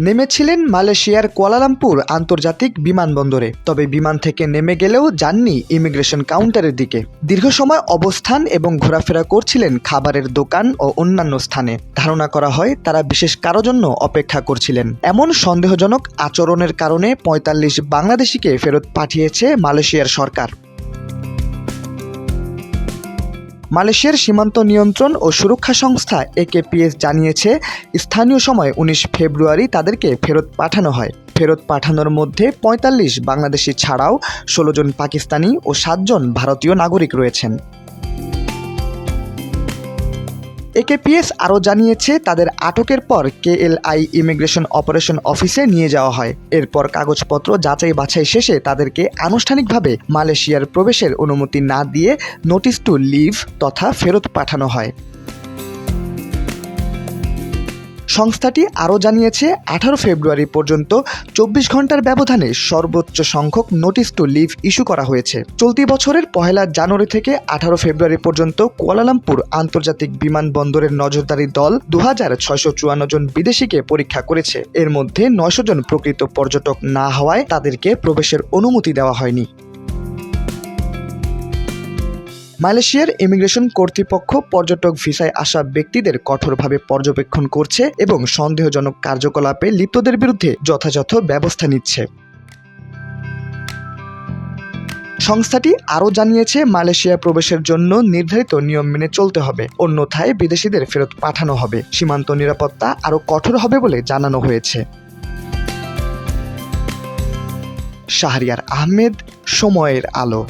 নেমেছিলেন মালয়েশিয়ার কুয়ালালামপুর আন্তর্জাতিক বিমানবন্দরে, তবে বিমান থেকে নেমে গেলেও যাননি ইমিগ্রেশন কাউন্টারের দিকে। দীর্ঘ সময় অবস্থান এবং ঘোরাফেরা করছিলেন খাবারের দোকান ও অন্যান্য স্থানে। ধারণা করা হয়, তারা বিশেষ কারও জন্য অপেক্ষা করছিলেন। এমন সন্দেহজনক আচরণের কারণে পঁয়তাল্লিশ বাংলাদেশিকে ফেরত পাঠিয়েছে মালয়েশিয়ার সরকার। মালয়েশিয়ার সীমান্ত নিয়ন্ত্রণ ও সুরক্ষা সংস্থা একেপিএস জানিয়েছে, স্থানীয় সময় উনিশ ফেব্রুয়ারি তাদেরকে ফেরত পাঠানো হয়। ফেরত পাঠানোর মধ্যে পঁয়তাল্লিশ বাংলাদেশি ছাড়াও ষোলো জন পাকিস্তানি ও সাতজন ভারতীয় নাগরিক রয়েছেন। একেপিএস আরও জানিয়েছে, তাদের আটকের পর কেএলআই ইমিগ্রেশন অপারেশন অফিসে নিয়ে যাওয়া হয়। এরপর কাগজপত্র যাচাই বাছাই শেষে তাদেরকে আনুষ্ঠানিকভাবে মালয়েশিয়ার প্রবেশের অনুমতি না দিয়ে নোটিশ টু লিভ তথা ফেরত পাঠানো হয়। সংস্থাটি আরও জানিয়েছে, আঠারো ফেব্রুয়ারি পর্যন্ত চব্বিশ ঘণ্টার ব্যবধানে সর্বোচ্চ সংখ্যক নোটিশ টু লিভ ইস্যু করা হয়েছে। চলতি বছরের পহেলা জানুয়ারি থেকে আঠারো ফেব্রুয়ারি পর্যন্ত কুয়ালালামপুর আন্তর্জাতিক বিমানবন্দরের নজরদারি দল দু হাজার ছয়শো চুয়ান্ন জন বিদেশিকে পরীক্ষা করেছে। এর মধ্যে নয়শো জন প্রকৃত পর্যটক না হওয়ায় তাদেরকে প্রবেশের অনুমতি দেওয়া হয়নি। মালয়েশিয়ার ইমিগ্রেশন কর্তৃপক্ষ পর্যটক ভিসায় আসা ব্যক্তিদের কঠোরভাবে পর্যবেক্ষণ করছে এবং সন্দেহজনক কার্যকলাপে লিপ্তদের বিরুদ্ধে যথাযথ ব্যবস্থা নিচ্ছে। সংস্থাটি আরও জানিয়েছে, মালয়েশিয়া প্রবেশের জন্য নির্ধারিত নিয়ম মেনে চলতে হবে, অন্যথায় বিদেশিদের ফেরত পাঠানো হবে। সীমান্ত নিরাপত্তা আরও কঠোর হবে বলে জানানো হয়েছে। শাহরিয়ার আহমেদ, সময়ের আলো।